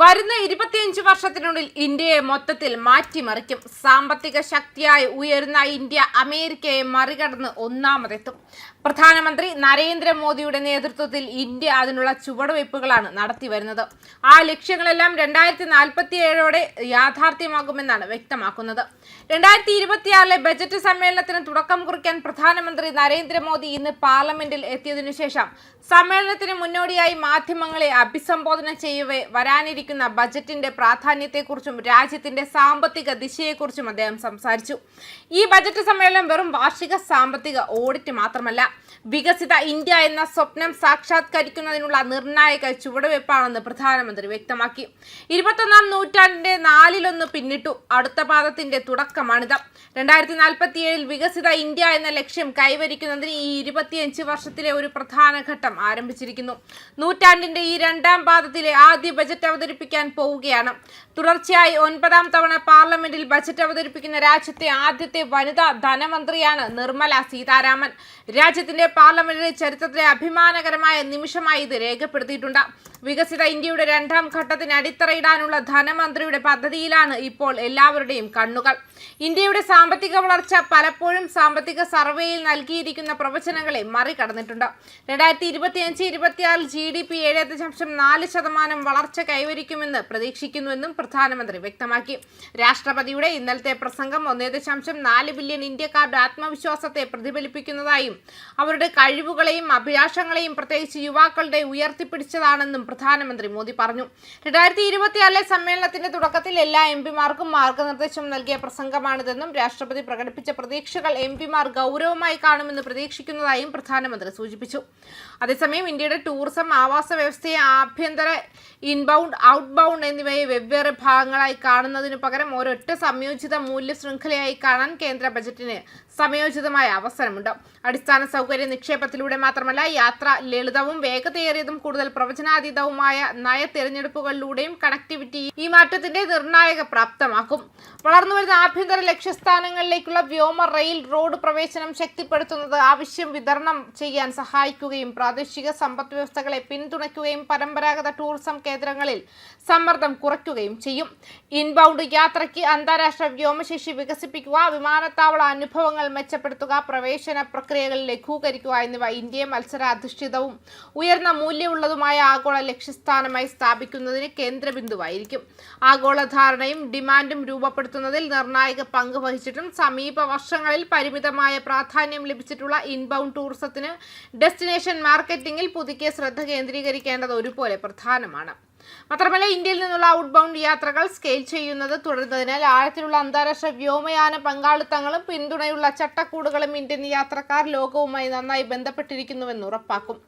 വരുന്ന ഇരുപത്തിയഞ്ച് വർഷത്തിനുള്ളിൽ ഇന്ത്യയെ മൊത്തത്തിൽ മാറ്റിമറിക്കും. സാമ്പത്തിക ശക്തിയായി ഉയരുന്ന ഇന്ത്യ അമേരിക്കയെ മറികടന്ന് ഒന്നാമതെത്തും. പ്രധാനമന്ത്രി നരേന്ദ്രമോദിയുടെ നേതൃത്വത്തിൽ ഇന്ത്യ അതിനുള്ള ചുവടുവയ്പ്പുകളാണ് നടത്തിവരുന്നത്. ആ ലക്ഷ്യങ്ങളെല്ലാം രണ്ടായിരത്തി നാൽപ്പത്തി ഏഴോടെ യാഥാർത്ഥ്യമാകുമെന്നാണ് വ്യക്തമാക്കുന്നത്. രണ്ടായിരത്തി ഇരുപത്തിയാറിലെ ബജറ്റ് സമ്മേളനത്തിന് തുടക്കം കുറിക്കാൻ പ്രധാനമന്ത്രി നരേന്ദ്രമോദി ഇന്ന് പാർലമെന്റിൽ എത്തിയതിനു ശേഷം സമ്മേളനത്തിന് മുന്നോടിയായി മാധ്യമങ്ങളെ അഭിസംബോധന ചെയ്യവേ വരാനിരിക്കുന്ന ബജറ്റിന്റെ പ്രാധാന്യത്തെക്കുറിച്ചും രാജ്യത്തിന്റെ സാമ്പത്തിക ദിശയെക്കുറിച്ചും അദ്ദേഹം സംസാരിച്ചു. ഈ ബജറ്റ് സമ്മേളനം വെറും വാർഷിക സാമ്പത്തിക ഓഡിറ്റ് മാത്രമല്ല വികസിത ഇന്ത്യ എന്ന സ്വപ്നം സാക്ഷാത്കരിക്കുന്നതിനുള്ള നിർണായക ചുവടുവയ്പ്പാണെന്ന് പ്രധാനമന്ത്രി വ്യക്തമാക്കി. ഇരുപത്തൊന്നാം നൂറ്റാണ്ടിന്റെ നാലിലൊന്ന് പിന്നിട്ടു അടുത്ത പാദത്തിന്റെ തുടക്കമാണിത്. രണ്ടായിരത്തി നാൽപ്പത്തിയേഴിൽ വികസിത ഇന്ത്യ എന്ന ലക്ഷ്യം കൈവരിക്കുന്നതിന് ഈ ഇരുപത്തിയഞ്ച് വർഷത്തിലെ ഒരു പ്രധാന ഘട്ടം ആരംഭിച്ചിരിക്കുന്നു. നൂറ്റാണ്ടിന്റെ ഈ രണ്ടാം പാദത്തിലെ ആദ്യ ബജറ്റ് അവതരിപ്പിക്കാൻ പോവുകയാണ്. തുടർച്ചയായി ഒൻപതാം തവണ പാർലമെന്റിൽ ബജറ്റ് അവതരിപ്പിക്കുന്ന രാജ്യത്തെ ആദ്യത്തെ വനിതാ ധനമന്ത്രിയാണ് നിർമ്മല സീതാരാമൻ. രാജ്യത്തിന്റെ പാർലമെന്റിലെ ചരിത്രത്തിലെ അഭിമാനകരമായ നിമിഷമായി ഇത് രേഖപ്പെടുത്തിയിട്ടുണ്ട്. വികസിത ഇന്ത്യയുടെ രണ്ടാം ഘട്ടത്തിന് അടിത്തറയിടാനുള്ള ധനമന്ത്രിയുടെ പദ്ധതിയിലാണ് ഇപ്പോൾ എല്ലാവരുടെയും കണ്ണുകൾ. ഇന്ത്യയുടെ സാമ്പത്തിക വളർച്ച പലപ്പോഴും സാമ്പത്തിക സർവേയിൽ നൽകിയിരിക്കുന്ന പ്രവചനങ്ങളെ മറികടന്നിട്ടുണ്ട്. രണ്ടായിരത്തി ഇരുപത്തിയഞ്ച് ഇരുപത്തിയാറിൽ ജി ഡി പി ഏഴ് ദശാംശം നാല് ശതമാനം വളർച്ച കൈവരിക്കുമെന്ന് പ്രതീക്ഷിക്കുന്നുവെന്നും പ്രധാനമന്ത്രി വ്യക്തമാക്കി. രാഷ്ട്രപതിയുടെ ഇന്നലത്തെ പ്രസംഗം ഒന്നേ ദശാംശം നാല് ബില്യൺ ഇന്ത്യക്കാരുടെ ആത്മവിശ്വാസത്തെ പ്രതിഫലിപ്പിക്കുന്നതായും അവരുടെ കഴിവുകളെയും അഭിലാഷങ്ങളെയും പ്രത്യേകിച്ച് യുവാക്കളുടെ ഉയർത്തിപ്പിടിച്ചതാണെന്നും പ്രധാനമന്ത്രി മോദി പറഞ്ഞു. രണ്ടായിരത്തി ഇരുപത്തിയാറിലെ സമ്മേളനത്തിന്റെ തുടക്കത്തിൽ എല്ലാ എം പിമാർക്കും മാർഗനിർദ്ദേശം നൽകിയ പ്രസംഗമാണിതെന്നും രാഷ്ട്രപതി പ്രകടിപ്പിച്ച പ്രതീക്ഷകൾ എം പിമാർ ഗൗരവമായി കാണുമെന്ന് പ്രതീക്ഷിക്കുന്നതായും പ്രധാനമന്ത്രി സൂചിപ്പിച്ചു. അതേസമയം ഇന്ത്യയുടെ ടൂറിസം ആവാസ വ്യവസ്ഥയെ ആഭ്യന്തര ഇൻബൗണ്ട് ഔട്ട്ബൗണ്ട് എന്നിവയെ വെവ്വേറെ ഭാഗങ്ങളായി കാണുന്നതിനു പകരം ഒരൊറ്റ സംയോജിത മൂല്യ ശൃംഖലയായി കാണാൻ കേന്ദ്ര ബജറ്റിന് സമയോചിതമായ അവസരമുണ്ട്. അടിസ്ഥാന സൗകര്യ നിക്ഷേപത്തിലൂടെ മാത്രമല്ല യാത്ര ലളിതവും വേഗതയേറിയതും കൂടുതൽ പ്രവചനാതീതവുമായ നയ തിരഞ്ഞെടുപ്പുകളിലൂടെയും കണക്ടിവിറ്റി ഈ മാറ്റത്തിന്റെ നിർണായക പ്രാപ്തമാക്കും. വളർന്നുവരുന്ന ആഭ്യന്തര ലക്ഷ്യസ്ഥാനങ്ങളിലേക്കുള്ള വ്യോമ റെയിൽ റോഡ് പ്രവേശനം ശക്തിപ്പെടുത്തുന്നത് ആവശ്യം വിതരണം ചെയ്യാൻ സഹായിക്കുകയും പ്രാദേശിക സമ്പദ് വ്യവസ്ഥകളെ പിന്തുണയ്ക്കുകയും പരമ്പരാഗത ടൂറിസം കേന്ദ്രങ്ങളിൽ സമ്മർദ്ദം കുറയ്ക്കുകയും ചെയ്യും. ഇൻബൗണ്ട് യാത്രയ്ക്ക് അന്താരാഷ്ട്ര വ്യോമശേഷി വികസിപ്പിക്കുക വിമാനത്താവള അനുഭവങ്ങൾ മെച്ചപ്പെടുത്തുക പ്രവേശന പ്രക്രിയകൾ ലഘൂകരിക്കുക എന്നിവ ഇന്ത്യയെ മത്സരാധിഷ്ഠിതവും ഉയർന്ന മൂല്യമുള്ളതുമായ ആഗോള ലക്ഷ്യസ്ഥാനമായി സ്ഥാപിക്കുന്നതിന് കേന്ദ്രബിന്ദുവായിരിക്കും. ആഗോളധാരണയും ഡിമാൻഡും രൂപപ്പെടുത്തുന്നതിൽ നിർണായക പങ്ക് വഹിച്ചിട്ടും സമീപ വർഷങ്ങളിൽ പരിമിതമായ പ്രാധാന്യം ലഭിച്ചിട്ടുള്ള ഇൻബൗണ്ട് ടൂറിസത്തിന് ഡെസ്റ്റിനേഷൻ മാർക്കറ്റിംഗിൽ പുതുക്കിയ ശ്രദ്ധ കേന്ദ്രീകരിക്കേണ്ടത് ഒരുപോലെ പ്രധാനമാണ്. മാത്രമല്ല ഇന്ത്യയിൽ നിന്നുള്ള ഔട്ട് ബൗണ്ട് യാത്രകൾ സ്കെയിൽ ചെയ്യുന്നത് തുടരുന്നതിനാൽ ആഴത്തിലുള്ള അന്താരാഷ്ട്ര വ്യോമയാന പങ്കാളിത്തങ്ങളും പിന്തുണയുള്ള ചട്ടക്കൂടുകളും ഇന്ത്യൻ യാത്രക്കാർ ലോകവുമായി നന്നായി ബന്ധപ്പെട്ടിരിക്കുന്നുവെന്ന് ഉറപ്പാക്കും.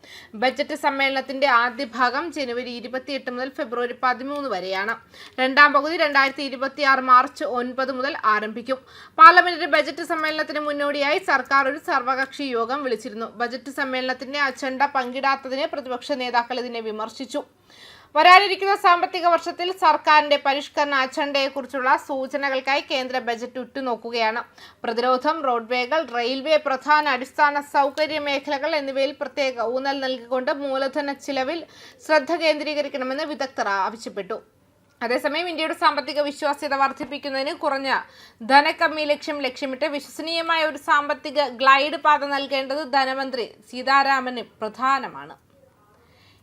ബജറ്റ് സമ്മേളനത്തിന്റെ ആദ്യ ഭാഗം ജനുവരി ഇരുപത്തിയെട്ട് മുതൽ ഫെബ്രുവരി പതിമൂന്ന് വരെയാണ്. രണ്ടാം പകുതി രണ്ടായിരത്തി ഇരുപത്തി ആറ് മാർച്ച് ഒൻപത് മുതൽ ആരംഭിക്കും. പാർലമെന്റിന്റെ ബജറ്റ് സമ്മേളനത്തിന് മുന്നോടിയായി സർക്കാർ ഒരു സർവകക്ഷി യോഗം വിളിച്ചിരുന്നു. ബജറ്റ് സമ്മേളനത്തിന്റെ അജണ്ട പങ്കിടാത്തതിനെ പ്രതിപക്ഷ നേതാക്കൾ ഇതിനെ വിമർശിച്ചു. വരാനിരിക്കുന്ന സാമ്പത്തിക വർഷത്തിൽ സർക്കാരിന്റെ പരിഷ്കരണ അജണ്ടയെക്കുറിച്ചുള്ള സൂചനകൾക്കായി കേന്ദ്ര ബജറ്റ് ഉറ്റുനോക്കുകയാണ്. പ്രതിരോധം റോഡ്വേകൾ റെയിൽവേ പ്രധാന അടിസ്ഥാന സൗകര്യ മേഖലകൾ എന്നിവയിൽ പ്രത്യേക ഊന്നൽ നൽകിക്കൊണ്ട് മൂലധന ചിലവിൽ ശ്രദ്ധ കേന്ദ്രീകരിക്കണമെന്ന് വിദഗ്ധർ ആവശ്യപ്പെട്ടു. അതേസമയം ഇന്ത്യയുടെ സാമ്പത്തിക വിശ്വാസ്യത വർദ്ധിപ്പിക്കുന്നതിന് കുറഞ്ഞ ധനക്കമ്മി ലക്ഷ്യം ലക്ഷ്യമിട്ട് വിശ്വസനീയമായ ഒരു സാമ്പത്തിക ഗ്ലൈഡ് പാത നൽകേണ്ടത് ധനമന്ത്രി സീതാരാമന് പ്രധാനമാണ്.